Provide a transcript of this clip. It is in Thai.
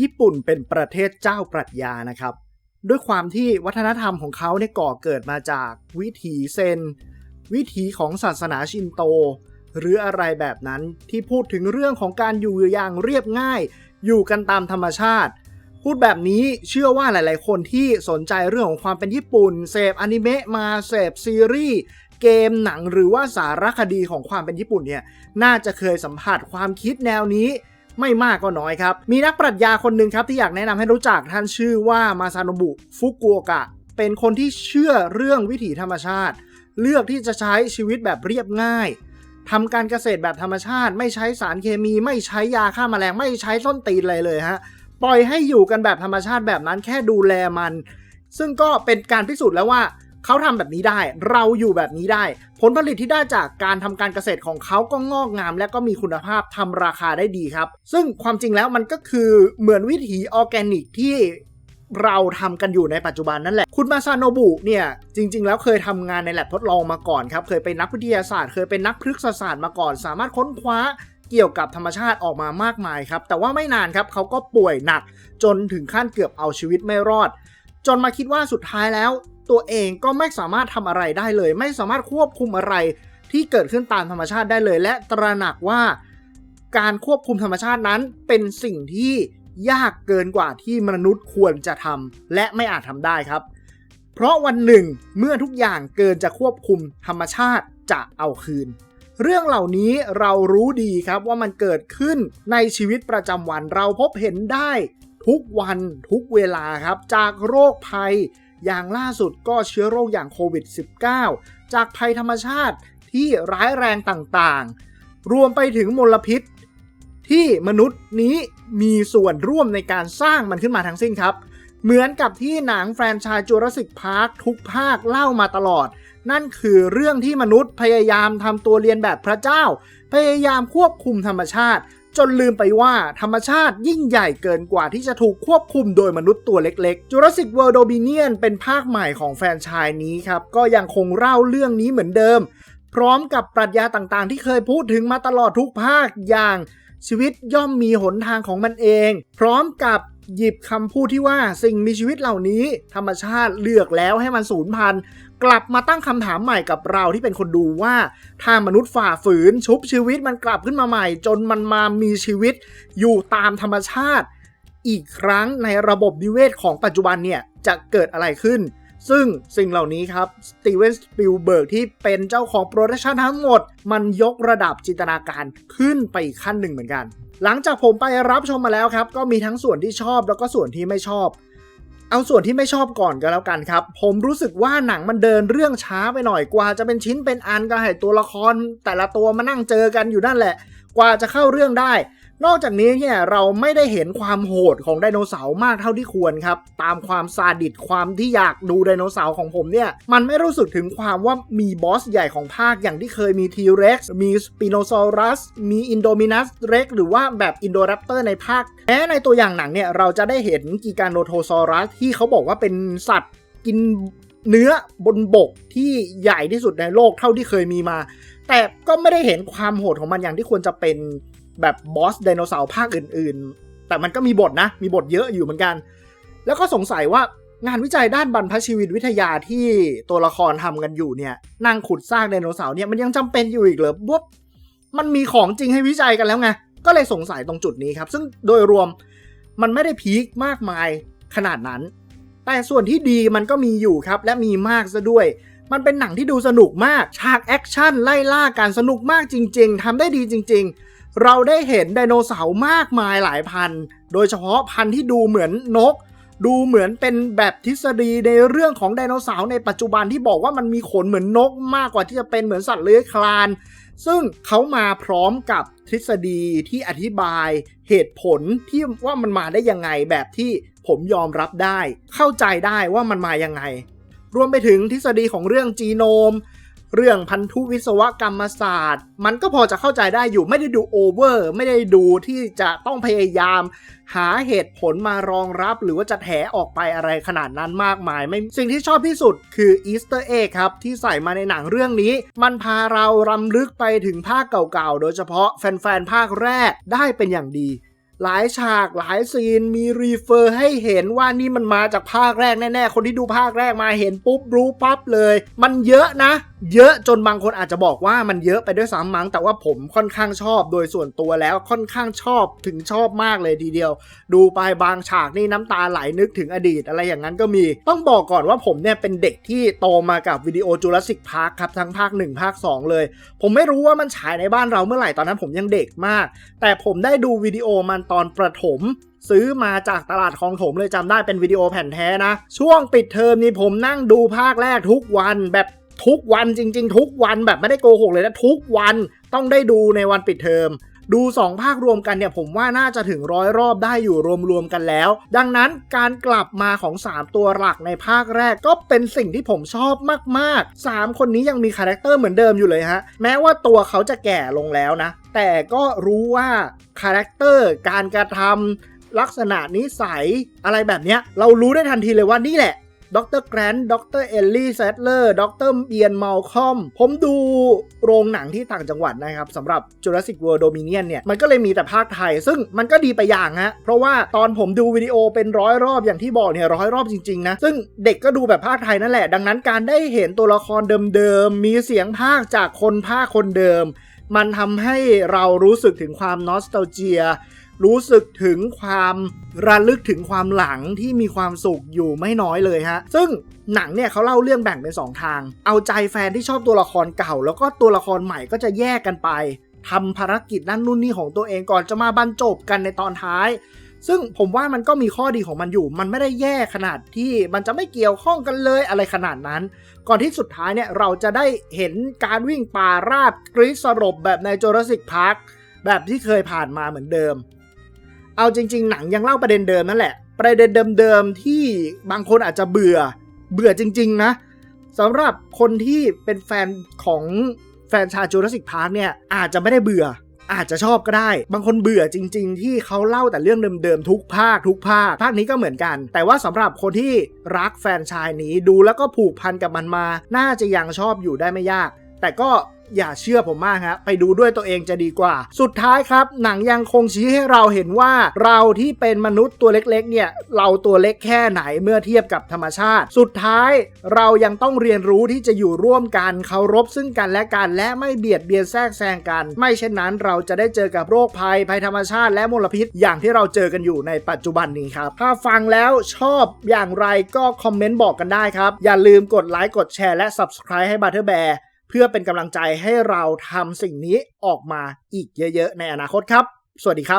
ญี่ปุ่นเป็นประเทศเจ้าปรัชญานะครับ ด้วยความที่วัฒนธรรมของเขาเนี่ยก่อเกิดมาจากวิถีเซน วิถีของศาสนาชินโต หรืออะไรแบบนั้นที่พูดถึงเรื่องของการอยู่อย่างเรียบง่าย อยู่กันตามธรรมชาติ พูดแบบนี้เชื่อว่าหลาย ๆ คนที่สนใจเรื่องของความเป็นญี่ปุ่นเสพอนิเมะมาเสพซีรีส์เกมหนังหรือว่าสารคดีของความเป็นญี่ปุ่นเนี่ยน่าจะเคยสัมผัสความคิดแนวนี้ ไม่มากก็น้อยครับ มีนักปรัชญาคนหนึ่งครับที่อยากแนะนำให้รู้จักท่านชื่อว่ามาซาโนบุฟุกุโอกะ เป็นคนที่เชื่อเรื่องวิถีธรรมชาติ เลือกที่จะใช้ชีวิตแบบเรียบง่ายทำการเกษตรแบบธรรมชาติ ไม่ใช้สารเคมี ไม่ใช้ยาฆ่ามาแมลงไม่ใช้ส้นตีนอะไรเลยฮะปล่อยให้อยู่กันแบบธรรมชาติแบบนั้นแค่ดูแลมัน ซึ่งก็เป็นการพิสูจน์แล้วว่า เขาทำแบบนี้ได้ เราอยู่แบบนี้ได้ ผลผลิตที่ได้จากการทำการเกษตรของเขาก็งอกงาม และก็มีคุณภาพทำราคาได้ดีครับ ซึ่งความจริงแล้วมันก็คือเหมือนวิถีออร์แกนิกที่เราทำกันอยู่ในปัจจุบันนั่นแหละ คุณมาซาโนบุเนี่ยจริง ๆ แล้วเคยทำงานในแลบทดลองมาก่อนครับ เคยเป็นนักวิทยาศาสตร์ เคยเป็นนักพฤกษศาสตร์มาก่อน สามารถค้นคว้าเกี่ยวกับธรรมชาติออกมามากมายครับ แต่ว่าไม่นานครับเขาก็ป่วยหนัก จนถึงขั้นเกือบเอาชีวิตไม่รอด จนมาคิดว่าสุดท้ายแล้ว ตัวเองก็ไม่สามารถทำอะไรได้เลย ไม่สามารถควบคุมอะไรที่เกิดขึ้นตามธรรมชาติได้เลย และตระหนักว่าการควบคุมธรรมชาตินั้นเป็นสิ่งที่ยากเกินกว่าที่มนุษย์ควรจะทำและไม่อาจทำได้ครับ เพราะวันหนึ่งเมื่อทุกอย่างเกินจะควบคุมธรรมชาติจะเอาคืน เรื่องเหล่านี้เรารู้ดีครับว่ามันเกิดขึ้นในชีวิตประจำวันเราพบเห็นได้ทุกวันทุกเวลาครับ จากโรคภัย อย่างล่าสุดก็เชื้อโรคอย่างโควิด -19 จากภัยธรรมชาติที่ร้ายแรงต่างๆ รวมไปถึงมลพิษ ที่มนุษย์นี้มีส่วนร่วมในการสร้างมันขึ้นมาทั้งสิ้นครับ เหมือนกับที่หนังแฟรนไชส์จูราสสิกพาร์คทุกภาคเล่ามาตลอด นั่นคือเรื่องที่มนุษย์พยายามทำตัวเรียนแบบพระเจ้า พยายามควบคุมธรรมชาติ จนลืมไปว่าธรรมชาติยิ่งใหญ่เกินกว่าที่จะถูกควบคุมโดยมนุษย์ตัวเล็กๆ Jurassic World Dominion เป็นภาคใหม่ของแฟรนไชส์นี้ครับ ก็ยังคงเล่าเรื่องนี้เหมือนเดิม พร้อมกับปรัชญาต่างๆ ที่เคยพูดถึงมาตลอดทุกภาคอย่างชีวิตย่อมมีหนทางของมันเอง พร้อมกับหยิบคำพูดที่ว่าสิ่งมีชีวิตเหล่านี้ ธรรมชาติเลือกแล้วให้มันสูญพันธุ์ กลับมาตั้งคำถามใหม่กับเราที่เป็นคนดูว่า ถ้ามนุษย์ฝ่าฝืนชุบชีวิตมันกลับขึ้นมาใหม่ จนมันมามีชีวิตอยู่ตามธรรมชาติ อีกครั้งในระบบนิเวศของปัจจุบันเนี่ยจะเกิดอะไรขึ้น ซึ่งสิ่งเหล่านี้ครับสตีเวนสปิลเบิร์กที่เป็นเจ้าของโปรดักชันทั้งหมด มันยกระดับจินตนาการขึ้นไปอีกขั้นหนึ่งเหมือนกัน หลังจากผมไปรับชมมาแล้วครับ ก็มีทั้งส่วนที่ชอบแล้วก็ส่วนที่ไม่ชอบ เอาส่วนที่ไม่ชอบก่อนก็แล้วกันครับ ผมรู้สึกว่าหนังมันเดินเรื่องช้าไปหน่อยกว่า จะเป็นชิ้นเป็นอันก็ให้ตัวละคร แต่ละตัวมานั่งเจอกันอยู่นั่นแหละ กว่าจะเข้าเรื่องได้ นอกจากนี้เนี่ยเราไม่ได้เห็นความโหดของไดโนเสาร์มากเท่าที่ควรครับ ตามความซาดิสความที่อยากดูไดโนเสาร์ของผมเนี่ย มันไม่รู้สึกถึงความว่ามีบอสใหญ่ของภาคอย่างที่เคยมีทีเร็กซ์มีสปิโนซอรัสมีอินโดมินัสเร็กหรือว่าแบบอินโดแรปเตอร์ในภาคแม้ในตัวอย่างหนังเนี่ย เราจะได้เห็นกีการโนโทซอรัสที่เขาบอกว่าเป็นสัตว์กินเนื้อบนบกที่ใหญ่ที่สุดในโลกเท่าที่เคยมีมา แต่ก็ไม่ได้เห็นความโหดของมันอย่างที่ควรจะเป็น แบบบอสไดโนเสาร์ภาคอื่น ๆ แต่มันก็มีบทนะ มีบทเยอะอยู่เหมือนกัน แล้วก็สงสัยว่างานวิจัยด้านบรรพชีวิตวิทยาที่ตัวละครทำกันอยู่เนี่ยนั่งขุดสร้างไดโนเสาร์เนี่ยมันยังจำเป็นอยู่อีกเหรอบุ๊บมันมีของจริงให้วิจัยกันแล้วไง ก็เลยสงสัยตรงจุดนี้ครับ ซึ่งโดยรวมมันไม่ได้พีคมากมายขนาดนั้น แต่ส่วนที่ดีมันก็มีอยู่ครับ และมีมากซะด้วย มันเป็นหนังที่ดูสนุกมาก ฉากแอคชั่นไล่ล่าการสนุกมากจริง ๆทำได้ดีจริง ๆ เราได้เห็นไดโนเสาร์มากมายหลายพัน โดยเฉพาะพันธุ์ที่ดูเหมือนนก ดูเหมือนเป็นแบบทฤษฎีในเรื่องของไดโนเสาร์ในปัจจุบันที่บอกว่ามันมีขนเหมือนนกมากกว่าที่จะเป็นเหมือนสัตว์เลื้อยคลาน ซึ่งเขามาพร้อมกับทฤษฎีที่อธิบายเหตุผลที่ว่ามันมาได้ยังไงแบบที่ผมยอมรับได้ เข้าใจได้ว่ามันมายังไง รวมไปถึงทฤษฎีของเรื่องจีโนม เรื่องพันธุวิศวกรรมศาสตร์ มันก็พอจะเข้าใจได้อยู่ไม่ได้ดูโอเวอร์ ไม่ได้ดูที่จะต้องพยายาม หาเหตุผลมารองรับ หรือว่าจะแถออกไปอะไรขนาดนั้นมากมาย ไม่สิ่งที่ชอบที่สุดคืออีสเตอร์เอ็กครับ ที่ใส่มาในหนังเรื่องนี้ มันพาเรารำลึกไปถึงภาคเก่าๆ โดยเฉพาะแฟนๆภาคแรกได้เป็นอย่างดีหลายฉากหลายซีนมีรีเฟอร์ให้เห็นว่านี่มันมาจากภาคแรกแน่ ๆ คนที่ดูภาคแรกมาเห็นปุ๊บรู้ปั๊บเลย มันเยอะนะ เยอะจนบางคนอาจจะบอกว่ามันเยอะไปด้วยซ้ำมั้งแต่ว่าผมค่อนข้างชอบโดยส่วนตัวแล้วค่อนข้างชอบถึงชอบมากเลยทีเดียว ดูไปบางฉากนี่น้ำตาไหลนึกถึงอดีตอะไรอย่างนั้นก็มี ต้องบอกก่อนว่าผมเนี่ยเป็นเด็กที่โตมากับวิดีโอจูราสสิกพาร์คครับทั้งภาค 1 ภาค 2 เลย ผมไม่รู้ว่ามันฉายในบ้านเราเมื่อไหร่ตอนนั้นผมยังเด็กมาก แต่ผมได้ดูวิดีโอมันตอนประถมซื้อมาจากตลาดคลองถมเลยจำได้เป็นวิดีโอแผ่นแท้นะ ช่วงปิดเทอมนี่ผมนั่งดูภาคแรกทุกวันแบบ ทุกวันจริง ๆ ทุกวันแบบไม่ได้โกหกเลยนะทุกวันต้องได้ดูในวันปิดเทอมดู 2 ภาครวมกันเนี่ยผมว่าน่าจะถึงร้อยรอบได้อยู่รวมๆกันแล้ว ดังนั้นการกลับมาของ 3 ตัวหลักในภาคแรกก็เป็นสิ่งที่ผมชอบมากๆ 3 คนนี้ยังมีคาแรคเตอร์เหมือนเดิมอยู่เลยฮะ แม้ว่าตัวเขาจะแก่ลงแล้วนะ แต่ก็รู้ว่าคาแรคเตอร์การกระทำลักษณะนิสัยอะไรแบบเนี้ยเรารู้ได้ทันทีเลยว่านี่แหละ ดรแกรนด์ดรเอลลี่เซตเลอร์ดรเอียนมัลคอม ผมดูโรงหนังที่ต่างจังหวัดนะครับสำหรับ Jurassic World Dominion เนี่ย มันก็เลยมีแต่ภาคไทย ซึ่งมันก็ดีไปอย่างฮะ เพราะว่าตอนผมดูวิดีโอเป็นร้อยรอบอย่างที่บอกเนี่ยร้อยรอบจริง ๆ นะ ซึ่งเด็กก็ดูแบบภาคไทยนั่นแหละ ดังนั้นการได้เห็นตัวละครเดิมๆ มีเสียงภาคจากคนภาคคนเดิม มันทำให้เรารู้สึกถึงความนอสต a เจีย รู้สึกถึงความระลึกถึงความหลังที่มีความสุขอยู่ไม่น้อยเลยฮะ ซึ่งหนังเนี่ยเขาเล่าเรื่องแบ่งเป็น 2 ทาง เอาใจแฟนที่ชอบตัวละครเก่า แล้วก็ตัวละครใหม่ก็จะแยกกันไปทำภารกิจนั่นนู่นนี่ของตัวเองก่อนจะมาบรรจบกันในตอนท้าย ซึ่งผมว่ามันก็มีข้อดีของมันอยู่ มันไม่ได้แย่ขนาดที่มันจะไม่เกี่ยวข้องกันเลยอะไรขนาดนั้น ก่อนที่สุดท้ายเนี่ยเราจะได้เห็นการวิ่งป่าราบกรีดสลบแบบในโจราสสิกพาร์คแบบที่เคยผ่านมาเหมือนเดิม เอาจริง ๆ หนังยังเล่าประเด็นเดิมนั่นแหละ ประเด็นเดิมๆที่บางคนอาจจะเบื่อ เบื่อจริง ๆ นะสำหรับคนที่เป็นแฟนของแฟนชาจูราสิกพาร์คเนี่ยอาจจะไม่ได้เบื่อ อาจจะชอบก็ได้ บางคนเบื่อจริง ๆ ที่เขาเล่าแต่เรื่องเดิมๆทุกภาคทุกภาคภาคนี้ก็เหมือนกัน แต่ว่าสำหรับคนที่รักแฟนชายนี้ดูแล้วก็ผูกพันกับมันมา น่าจะยังชอบอยู่ได้ไม่ยาก แต่ก็ อย่าเชื่อผมมากฮะไปดูด้วยตัวเองจะดีกว่า สุดท้ายครับ หนังยังคงชี้ให้เราเห็นว่าเราที่เป็นมนุษย์ตัวเล็กๆเนี่ยเราตัวเล็กแค่ไหนเมื่อเทียบกับธรรมชาติ สุดท้ายเรายังต้องเรียนรู้ที่จะอยู่ร่วมกันเคารพซึ่งกันและกันและไม่เบียดเบียนแทรกแซงกัน ไม่เช่นนั้นเราจะได้เจอกับโรคภัยภัยธรรมชาติและมลพิษ อย่างที่เราเจอกันอยู่ในปัจจุบันนี้ครับ ถ้าฟังแล้วชอบอย่างไรก็คอมเมนต์บอกกันได้ครับ อย่าลืมกดไลค์กดแชร์และ Subscribe ให้ Butter Bear เพื่อเป็นกำลังใจให้เราทำสิ่งนี้ออกมาอีกเยอะ ๆ ในอนาคตครับ สวัสดีครับ